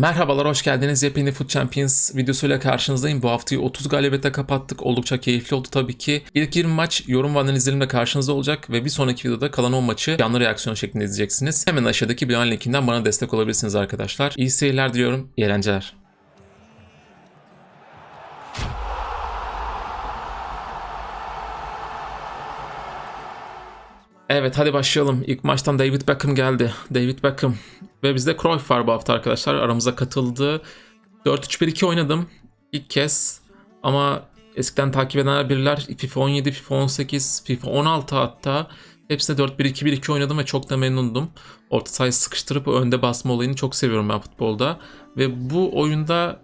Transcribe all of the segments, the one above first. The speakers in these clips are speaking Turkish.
Merhabalar, hoş geldiniz. Yepyeni Foot Champions videosuyla karşınızdayım. Bu haftayı 30 galibiyete kapattık. Oldukça keyifli oldu tabii ki. İlk 20 maç yorum ve analizlerimle karşınızda olacak ve bir sonraki videoda kalan 10 maçı canlı reaksiyon şeklinde izleyeceksiniz. Hemen aşağıdaki beğen linkinden bana destek olabilirsiniz arkadaşlar. İyi seyirler diliyorum, eğlenceler. Evet hadi başlayalım. İlk maçtan David Beckham geldi. David Beckham. Ve bizde Cruyff var bu hafta arkadaşlar. Aramıza katıldı. 4-3-1-2 oynadım. İlk kez. Ama eskiden takip edenler bilirler. FIFA 17, FIFA 18, FIFA 16 hatta. Hepsinde 4-1-2-1-2 oynadım ve çok da memnundum. Orta sahayı sıkıştırıp önde basma olayını çok seviyorum ben futbolda. Ve bu oyunda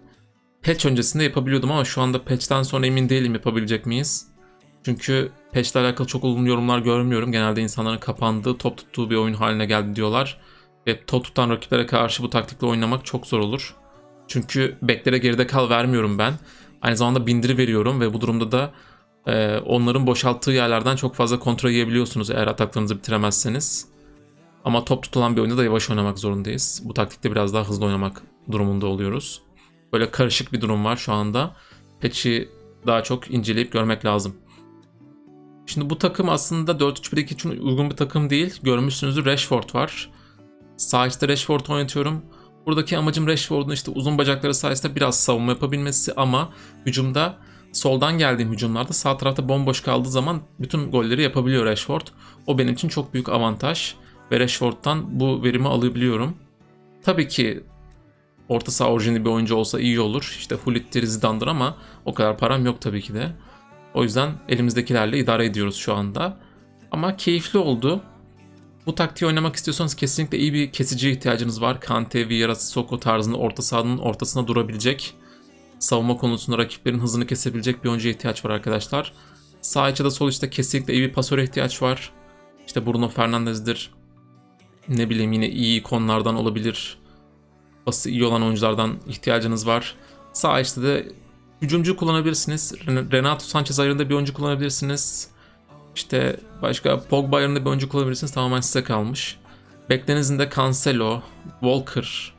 patch öncesinde yapabiliyordum ama şu anda patch'ten sonra emin değilim yapabilecek miyiz? Çünkü patch'le alakalı çok olumlu yorumlar görmüyorum. Genelde insanların kapandığı, top tuttuğu bir oyun haline geldi diyorlar. Ve top tutan rakiplere karşı bu taktikle oynamak çok zor olur. Çünkü beklere geride kal vermiyorum ben. Aynı zamanda bindiri veriyorum ve bu durumda da e, onların boşalttığı yerlerden çok fazla kontrol yiyebiliyorsunuz eğer ataklarınızı bitiremezseniz. Ama top tutulan bir oyunda da yavaş oynamak zorundayız. Bu taktikte biraz daha hızlı oynamak durumunda oluyoruz. Böyle karışık bir durum var şu anda. Patch'i daha çok inceleyip görmek lazım. Şimdi bu takım aslında 4-3-1-2 için uygun bir takım değil. Görmüşsünüzdür Rashford var. Sağ içte Rashford oynatıyorum. Buradaki amacım Rashford'un işte uzun bacakları sayesinde biraz savunma yapabilmesi ama hücumda soldan geldiğim hücumlarda sağ tarafta bomboş kaldığı zaman bütün golleri yapabiliyor Rashford. O benim için çok büyük avantaj ve Rashford'dan bu verimi alabiliyorum. Tabii ki orta saha orijinali bir oyuncu olsa iyi olur. İşte Hullit'tir, Zidane'dır ama o kadar param yok tabii ki de. O yüzden elimizdekilerle idare ediyoruz şu anda. Ama keyifli oldu. Bu taktiği oynamak istiyorsanız kesinlikle iyi bir kesiciye ihtiyacınız var. Kante, Vieira, Sissoko tarzında orta sahanın ortasına durabilecek, savunma konusunda rakiplerin hızını kesebilecek bir oyuncuya ihtiyaç var arkadaşlar. Sağ içe de sol içte kesinlikle iyi bir pasöre ihtiyaç var. İşte Bruno Fernandes'dir. Ne bileyim yine iyi konulardan olabilir. Bası iyi olan oyunculardan ihtiyacınız var. Sağ içte de hücumcu kullanabilirsiniz. Renato Sanchez ayarında bir oyuncu kullanabilirsiniz. İşte başka Pogba ayarında bir oyuncu kullanabilirsiniz. Tamamen size kalmış. Beklenizin de Cancelo, Walker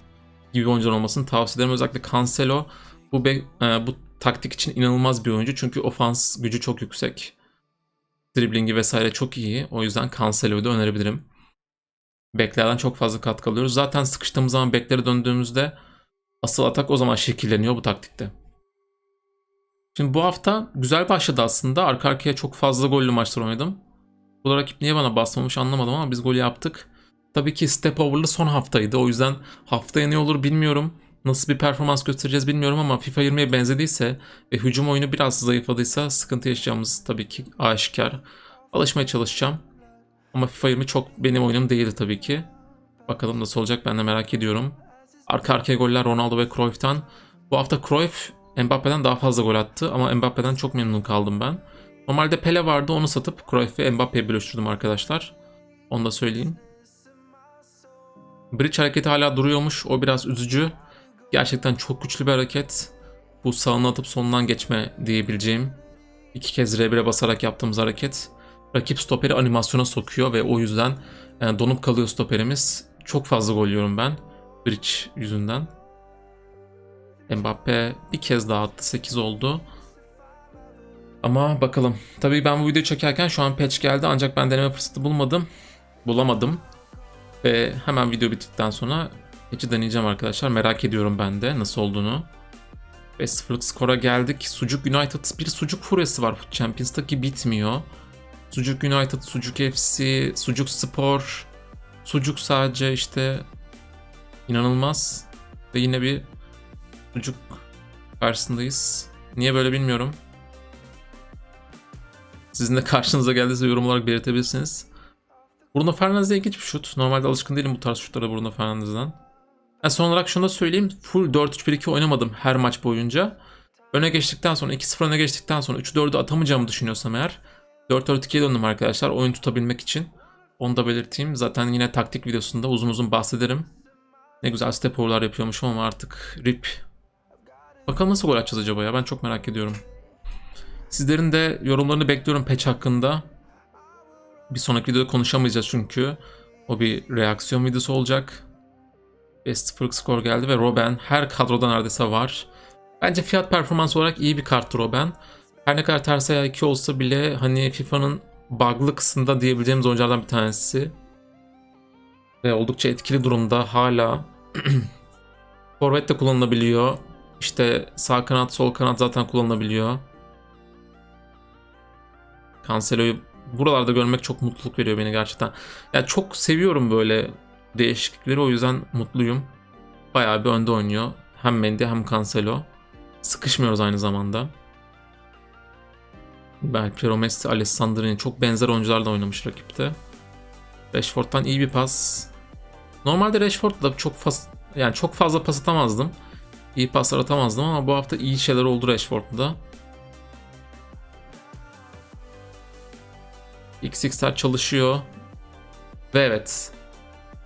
gibi oyuncular olmasını tavsiye ederim. Özellikle Cancelo bu, be, e, bu taktik için inanılmaz bir oyuncu. Çünkü ofans gücü çok yüksek. Driblingi vesaire çok iyi. O yüzden Cancelo'yu da önerebilirim. Beklerden çok fazla katkı alıyoruz. Zaten sıkıştığımız zaman beklere döndüğümüzde asıl atak o zaman şekilleniyor bu taktikte. Şimdi bu hafta güzel başladı aslında. Arka arkaya çok fazla gollü maçlar oynadım. Bu rakip niye bana basmamış anlamadım ama biz gol yaptık. Tabii ki step over'lı son haftaydı. O yüzden haftaya ne olur bilmiyorum. Nasıl bir performans göstereceğiz bilmiyorum ama FIFA 20'ye benzediyse ve hücum oyunu biraz zayıfladıysa sıkıntı yaşayacağımız tabii ki aşikar. Alışmaya çalışacağım. Ama FIFA 20 çok benim oyunum değildi tabii ki. Bakalım nasıl olacak ben de merak ediyorum. Arka arkaya goller Ronaldo ve Cruyff'tan. Bu hafta Cruyff Mbappe'den daha fazla gol attı ama Mbappe'den çok memnun kaldım ben. Normalde Pele vardı onu satıp Cruyff ve Mbappe'ye bölüştürdüm arkadaşlar. Onu da söyleyeyim. Bridge hareketi hala duruyormuş. O biraz üzücü. Gerçekten çok güçlü bir hareket. Bu sağını atıp sonundan geçme diyebileceğim. İki kez R1'e basarak yaptığımız hareket. Rakip stoperi animasyona sokuyor ve o yüzden yani donup kalıyor stoperimiz. Çok fazla gol yiyorum ben. Bridge yüzünden. Mbappe bir kez daha attı. 8 oldu. Ama bakalım. Tabii ben bu videoyu çekerken şu an patch geldi ancak ben deneme fırsatı bulmadım. Bulamadım. Ve hemen video bittikten sonra patch'i deneyeceğim arkadaşlar. Merak ediyorum ben de nasıl olduğunu. 5-0'lık skora geldik. Sucuk United bir sucuk furyası var Champions'ta ki bitmiyor. Sucuk United, Sucuk FC, Sucuk Spor, Sucuk sadece işte inanılmaz. Ve yine bir Sucuk karşısındayız. Niye böyle bilmiyorum. Sizin de karşınıza geldiyse yorum olarak belirtebilirsiniz. Bruno Fernandes ilginç bir şut. Normalde alışkın değilim bu tarz şutlara Bruno Fernandes'den. Yani son olarak şunu da söyleyeyim. Full 4-3-1-2 oynamadım her maç boyunca. Öne geçtikten sonra 2-0 öne geçtikten sonra 3-4'ü atamayacağımı düşünüyorsam eğer 4-4-2'ye döndüm arkadaşlar oyun tutabilmek için. Onu da belirteyim. Zaten yine taktik videosunda uzun uzun bahsederim. Ne güzel step over'lar yapıyormuşum ama artık rip Bakalım nasıl gol atacağız acaba ya ben çok merak ediyorum. Sizlerin de yorumlarını bekliyorum patch hakkında. Bir sonraki videoda konuşamayacağız çünkü. O bir reaksiyon videosu olacak. 5-0'lık skor geldi ve Robben her kadroda neredeyse var. Bence fiyat performans olarak iyi bir karttı Robben. Her ne kadar ters ayağı 2 olsa bile hani FIFA'nın bug'lı kısmında diyebileceğimiz oyunculardan bir tanesi. Ve oldukça etkili durumda hala. Forvet de kullanılabiliyor. İşte sağ kanat, sol kanat zaten kullanılabiliyor. Cancelo'yu buralarda görmek çok mutluluk veriyor beni gerçekten. Yani çok seviyorum böyle değişiklikleri o yüzden mutluyum. Bayağı bir önde oynuyor. Hem Mendy hem Cancelo. Sıkışmıyoruz aynı zamanda. Belki Messi, Alessandrini çok benzer oyuncularla oynamış rakipte. Rashford'dan iyi bir pas. Normalde Rashford'da çok faz yani çok fazla pas atamazdım. İyi paslar atamazdım ama bu hafta iyi şeyler oldu Rashford'da. XX'ler çalışıyor. Ve evet.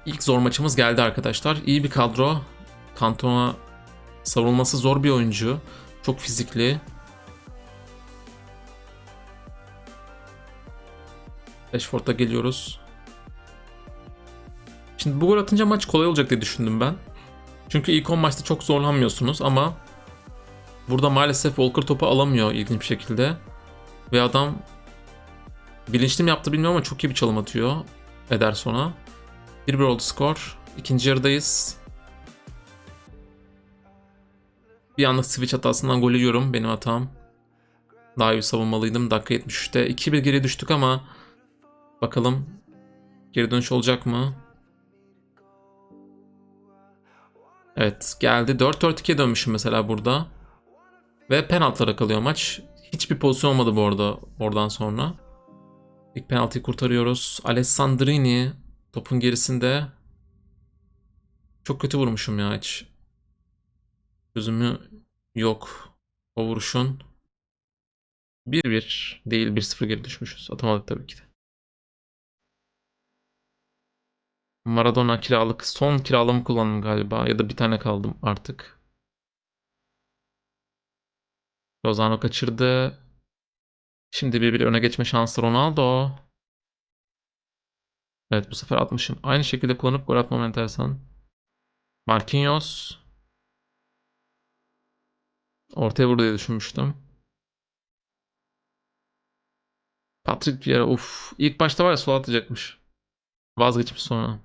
İlk zor maçımız geldi arkadaşlar. İyi bir kadro. Cantona savunması zor bir oyuncu. Çok fizikli. Rashford'a geliyoruz. Şimdi bu gol atınca maç kolay olacak diye düşündüm ben. Çünkü ilk 10 maçta çok zorlanmıyorsunuz ama burada maalesef Walker topu alamıyor ilginç bir şekilde. Ve adam bilinçli mi yaptı bilmiyorum ama çok iyi bir çalım atıyor Ederson'a. 1-1 oldu skor. İkinci yarıdayız. Bir anlık switch hatasından gol yiyorum. Benim hatam. Daha iyi savunmalıydım. Dakika 73'te. 2-1 geri düştük ama bakalım geri dönüş olacak mı? Evet geldi. 4-4-2'ye dönmüşüm mesela burada. Ve penaltılara kalıyor maç. Hiçbir pozisyon olmadı bu arada oradan sonra. İlk penaltıyı kurtarıyoruz. Alessandrini topun gerisinde. Çok kötü vurmuşum ya hiç. Çözümü yok. O vuruşun. 1-1 değil 1-0 geri düşmüşüz. Atamadık tabii ki de. Maradona kiralık. Son kiralama kullandım galiba. Ya da bir tane kaldım artık. Lozano kaçırdı. Şimdi bir bir öne geçme şansı Ronaldo. Evet bu sefer atmışım. Aynı şekilde kullanıp gol atmam enteresan. Marquinhos. Ortaya vurdu diye düşünmüştüm. Patrick Vieira uf. İlk başta var ya sol atacakmış. Vazgeçmiş sonra.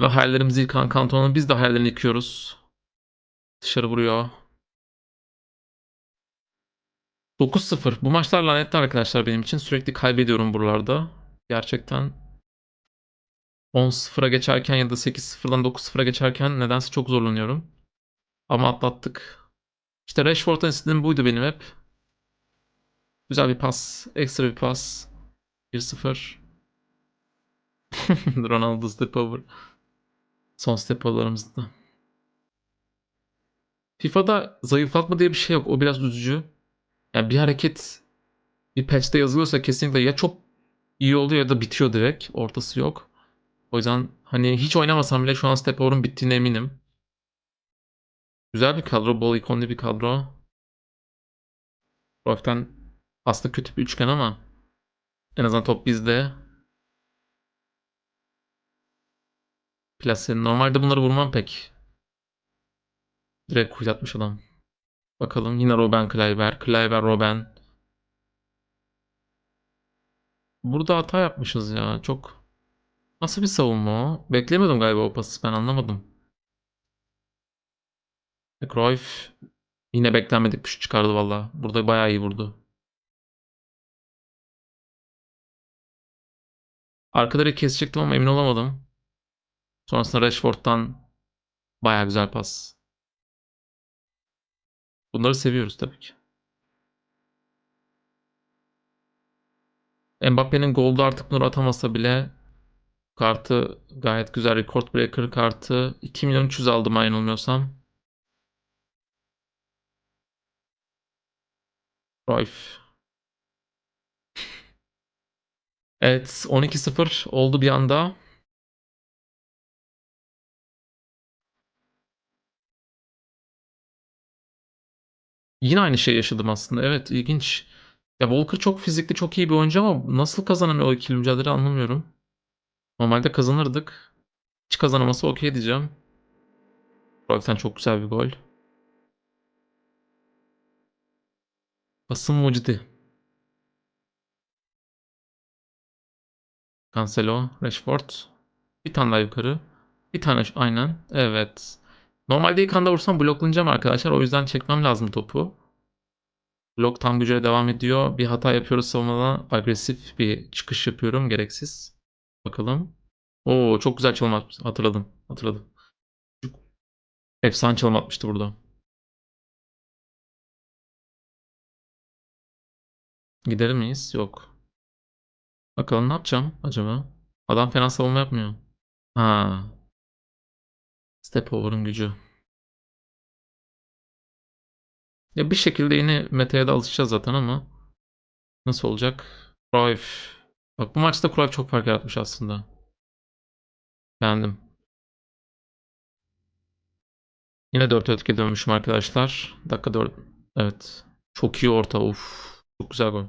Ve hayallerimizi yıkan Cantona'nın biz de hayallerini yıkıyoruz. Dışarı vuruyor. 9-0. Bu maçlar lanetli arkadaşlar benim için. Sürekli kaybediyorum buralarda. Gerçekten 10-0'a geçerken ya da 8-0'dan 9-0'a geçerken nedense çok zorlanıyorum. Ama atlattık. İşte Rashford'dan istediğim buydu benim hep. Güzel bir pas. Ekstra bir pas. 1-0. Ronaldo step over. Son step over'larımızda. FIFA'da zayıflatma diye bir şey yok. O biraz üzücü. Yani bir hareket bir patch'te yazılıyorsa kesinlikle ya çok iyi oluyor ya da bitiyor direkt. Ortası yok. O yüzden hani hiç oynamasam bile şu an step over'ın bittiğine eminim. Güzel bir kadro. Bol ikonlu bir kadro. Cruyff'tan aslında kötü bir üçgen ama en azından top bizde. Plase. Normalde bunları vurmam pek. Direkt kuylatmış adam. Bakalım yine Robben Kleiber. Kleiber Robben. Burada hata yapmışız ya. Çok Nasıl bir savunma o? Beklemiyordum galiba o pası. Ben anlamadım. Cruyff yine beklenmedik bir şut çıkardı valla. Burada bayağı iyi vurdu. Arkaları kesecektim ama emin olamadım. Sonrasında Rashford'dan bayağı güzel pas. Bunları seviyoruz tabii ki. Mbappe'nin golde artık bunları atamasa bile kartı gayet güzel. Record Breaker kartı 2 milyon 300 aldım yanılmıyorsam. Cruyff. Evet 12-0 oldu bir anda. Yine aynı şey yaşadım aslında. Evet ilginç. Ya Walker çok fizikli çok iyi bir oyuncu ama nasıl kazanamıyor o ikili mücadele anlamıyorum. Normalde kazanırdık. Hiç kazanaması okey diyeceğim. Cruyff'tan çok güzel bir gol. Basın mucidi. Cancelo, Rashford. Bir tane daha yukarı. Bir tane aynen. Evet. Normalde ilk anda vursam bloklanacağım arkadaşlar. O yüzden çekmem lazım topu. Blok tam gücüyle devam ediyor. Bir hata yapıyoruz savunmada. Agresif bir çıkış yapıyorum. Gereksiz. Bakalım. Oo çok güzel çalım atmış. Hatırladım. Hatırladım. Efsane çalım atmıştı burada. Gider miyiz? Yok. Bakalım ne yapacağım acaba? Adam fena savunma yapmıyor. Ha. Step over'ın gücü. Ya bir şekilde yine meta'ya da alışacağız zaten ama nasıl olacak? Cruyff. Bak bu maçta Cruyff çok fark yaratmış aslında. Beğendim. Yine 4 etki dönmüşüm arkadaşlar. Dakika 4. Evet. Çok iyi orta. Uf. Çok güzel gol.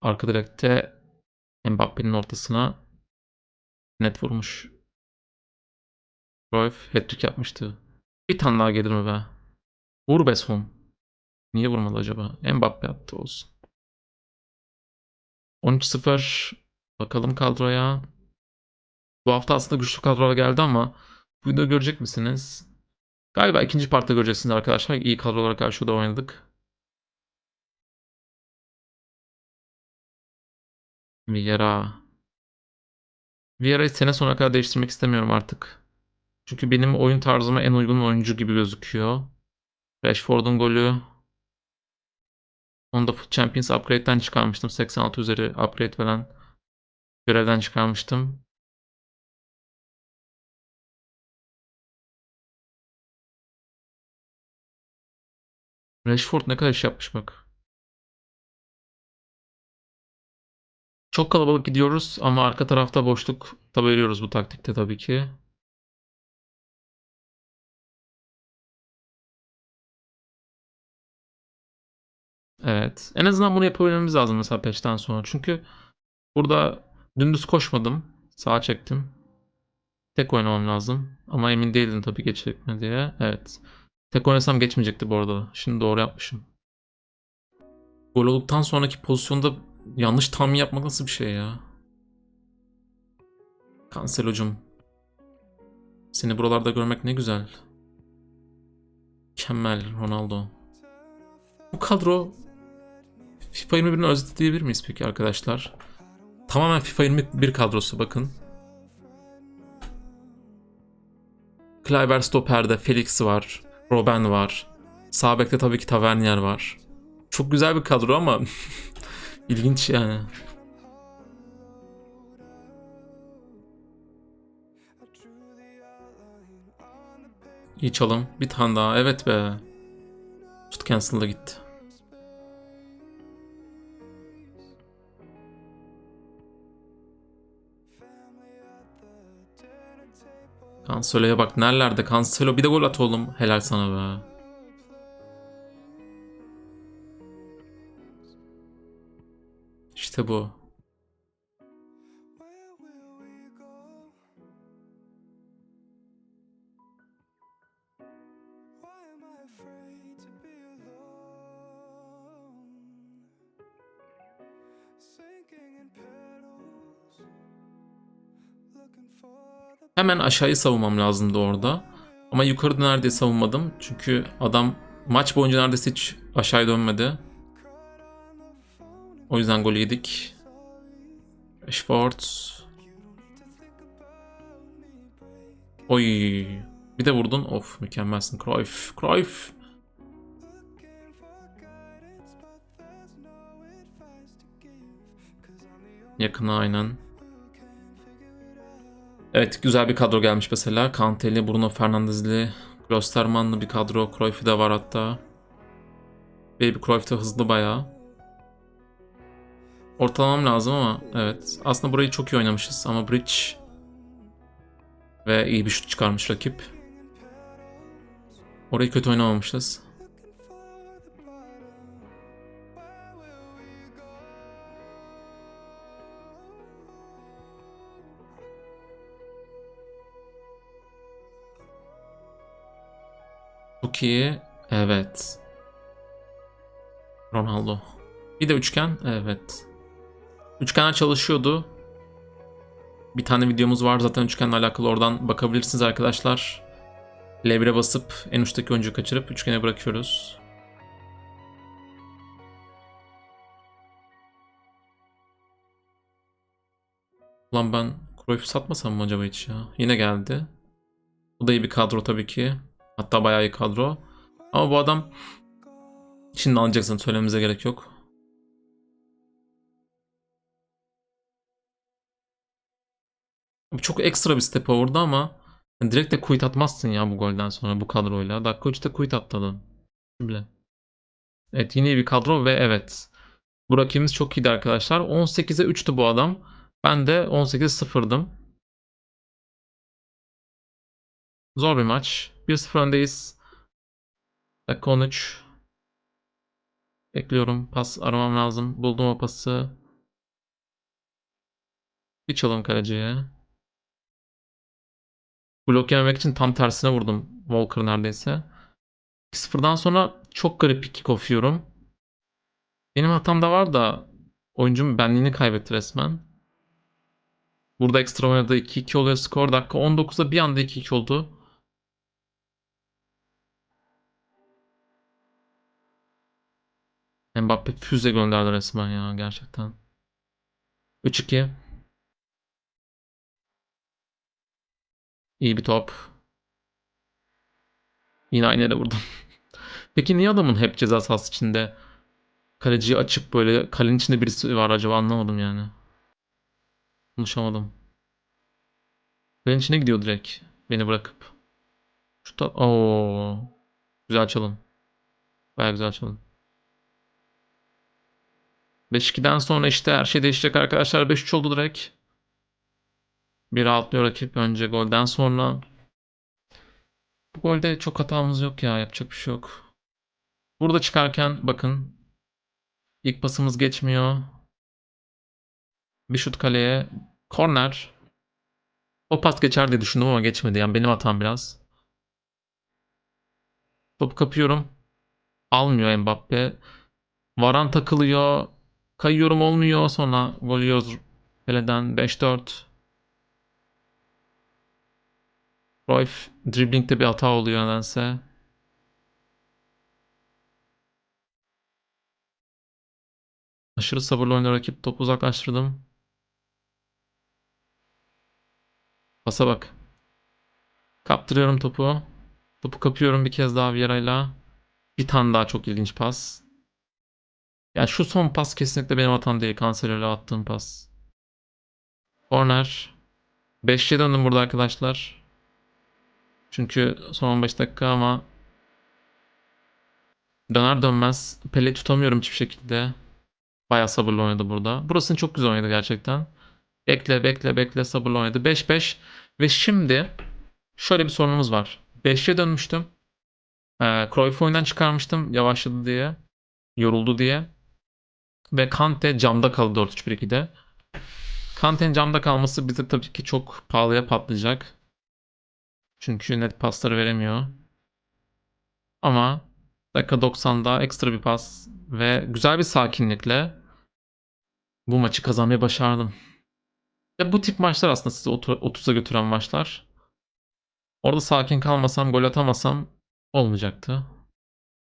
Arka direkte Mbappe'nin ortasına net vurmuş. Cruyff hat-trick yapmıştı. Bir tane daha gelir mi be? Vur be. Niye vurmadı acaba? Mbappe attı olsun. 13-0. Bakalım kadroya. Bu hafta aslında güçlü kadrolar geldi ama bu videoda görecek misiniz? Galiba ikinci partta göreceksiniz arkadaşlar. İyi kadrolara karşı da oynadık. Vieira. Vieira'yı sene sonuna kadar değiştirmek istemiyorum artık. Çünkü benim oyun tarzıma en uygun oyuncu gibi gözüküyor. Rashford'un golü. Onu da Champions Upgrade'den çıkarmıştım. 86 üzeri upgrade veren görevden çıkarmıştım. Rashford ne kadar iş yapmış bak. Çok kalabalık gidiyoruz ama arka tarafta boşluk da veriyoruz bu taktikte tabii ki. Evet. En azından bunu yapabilmemiz lazım mesela peşten sonra. Çünkü burada dümdüz koşmadım. Sağa çektim. Tek oynamam lazım. Ama emin değildim tabii geçecek mi diye. Evet. Tek oynasam geçmeyecekti bu arada. Şimdi doğru yapmışım. Gol olduktan sonraki pozisyonda yanlış tahmin yapmak nasıl bir şey ya? Cancelo'cum. Seni buralarda görmek ne güzel. Mükemmel Ronaldo. Bu kadro FIFA 21'in özeti diyebilir miyiz peki arkadaşlar? Tamamen FIFA 21 kadrosu bakın. Kleiber Stoper'de Felix var. Robben var. Sağ bekte tabii ki Tavernier var. Çok güzel bir kadro ama ilginç yani. İyi çalım. Bir tane daha. Evet be. Şut cancel'da gitti. Cancelo'ya bak nerelerde Cancelo bir de gol at oğlum. Helal sana be. İşte bu. Hemen aşağıyı savunmam lazımdı orada. Ama yukarıda neredeyse savunmadım. Çünkü adam maç boyunca neredeyse hiç aşağıya dönmedi. O yüzden gol yedik. Rashford. Oy. Bir de vurdun. Of mükemmelsin. Cruyff. Cruyff. Yakına aynen. Evet güzel bir kadro gelmiş mesela. Kanteli, Bruno Fernandes'li, Klosterman'lı bir kadro. Cruyff'i de var hatta. Baby Cruyff de hızlı bayağı. Ortalamam lazım ama evet. Aslında burayı çok iyi oynamışız ama Bridge ve iyi bir şut çıkarmış rakip. Orayı kötü oynamamışız. Çok iyi. Evet. Ronaldo. Bir de üçgen. Evet. Üçgenler çalışıyordu. Bir tane videomuz var zaten üçgenle alakalı oradan bakabilirsiniz arkadaşlar. L1'e basıp en uçtaki oyuncuyu kaçırıp üçgene bırakıyoruz. Ulan ben Cruyff'u satmasam mı acaba hiç ya? Yine geldi. Bu da iyi bir kadro tabii ki. Hatta bayağı iyi kadro. Ama bu adam şimdi alacaksın söylememize gerek yok. Çok ekstra bir step over'dı ama direkt de quit atmazsın ya bu golden sonra bu kadroyla. Dakika 3'te quit atladın. Bile. Evet yine bir kadro ve evet. Bu rakibimiz çok iyiydi arkadaşlar. 18'e 3'tü bu adam. Ben de 18'e 0'dım. Zor bir maç. 1-0 öndeyiz. Dakika 13. Bekliyorum. Pas aramam lazım. Buldum o pası. Bir çalım kaleciye. Blok yememek için tam tersine vurdum. Walker neredeyse. 2-0'dan sonra çok garip bir kickoff yiyorum. Benim hatam da var da oyuncum benliğini kaybetti resmen. Burada ekstra oynadı 2-2 oluyor skor. Dakika 19'da bir anda 2-2 oldu. Mbappe füze gönderdi resmen ya gerçekten. 3-2. İyi bir top. Yine aynı yere vurdum. Peki niye adamın hep ceza sahası içinde kaleciyi açıp böyle kalenin içinde birisi var acaba anlamadım yani. Konuşamadım. Kalenin içine gidiyor direkt. Beni bırakıp. Şu da... Oo. Güzel çalım. Baya güzel çalım. 5-2'den sonra işte her şey değişecek arkadaşlar. 5-3 oldu direkt. Bir rahatlıyor rakip önce golden sonra. Bu golde çok hatamız yok ya. Yapacak bir şey yok. Burada çıkarken bakın. ilk pasımız geçmiyor. Bir şut kaleye. Korner. O pas geçer diye düşündüm ama geçmedi. Yani benim hatam biraz. Topu kapıyorum. Almıyor Mbappe. Varan takılıyor. Kayıyorum olmuyor. Sonra gol yiyoruz. Pele'den 5-4. Cruyff driblingde bir hata oluyor nedense. Aşırı sabırlı oynayan rakip topu uzaklaştırdım. Pasa bak. Kaptırıyorum topu. Topu kapıyorum bir kez daha Vieira'yla. Bir tane daha çok ilginç pas. Yani şu son pas kesinlikle benim hatam değil. Cancelo'yla attığım pas. Corner. 5'e döndüm burada arkadaşlar. Çünkü son 15 dakika ama döner dönmez Pele tutamıyorum hiçbir şekilde. Bayağı sabırlı oynadı burada. Burasını çok güzel oynadı gerçekten. Bekle bekle bekle sabırlı oynadı. 5-5 ve şimdi şöyle bir sorunumuz var. 5'e dönmüştüm. Cruyff'u oyundan çıkarmıştım yavaşladı diye. Yoruldu diye. Ve Kante camda kaldı 4-3-1-2'de. Kante'nin camda kalması bize tabii ki çok pahalıya patlayacak. Çünkü net pasları veremiyor. Ama dakika 90'da ekstra bir pas ve güzel bir sakinlikle bu maçı kazanmayı başardım. Ve bu tip maçlar aslında sizi 30'a götüren maçlar. Orada sakin kalmasam, gol atamasam olmayacaktı.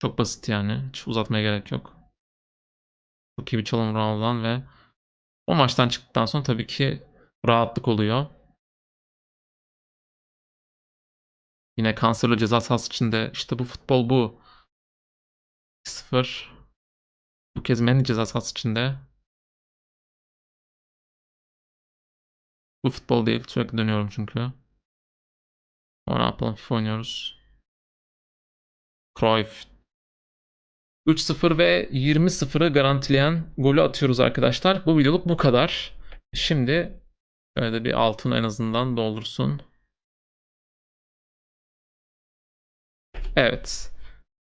Çok basit yani. Hiç uzatmaya gerek yok. Çok iyi bir çalım Ronaldo'dan ve o maçtan çıktıktan sonra tabii ki rahatlık oluyor. Yine Cancelo ceza sahası içinde işte bu futbol bu. 0 Bu kez Mendy ceza sahası içinde. Bu futbol değil. Sürekli dönüyorum çünkü. Ne yapalım FIFA oynuyoruz. Cruyff 3-0 ve 20-0'ı garantileyen golü atıyoruz arkadaşlar. Bu videoluk bu kadar. Şimdi şöyle bir altın en azından doldursun. Evet.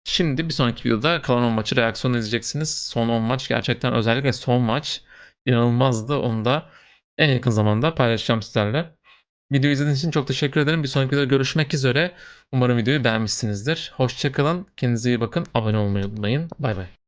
Şimdi bir sonraki videoda kalan 10 maçı reaksiyonu izleyeceksiniz. Son 10 maç gerçekten özellikle son maç inanılmazdı. Onu da en yakın zamanda paylaşacağım sizlerle. Videoyu izlediğiniz için çok teşekkür ederim. Bir sonraki videoda görüşmek üzere. Umarım videoyu beğenmişsinizdir. Hoşçakalın. Kendinize iyi bakın. Abone olmayı unutmayın. Bay bay.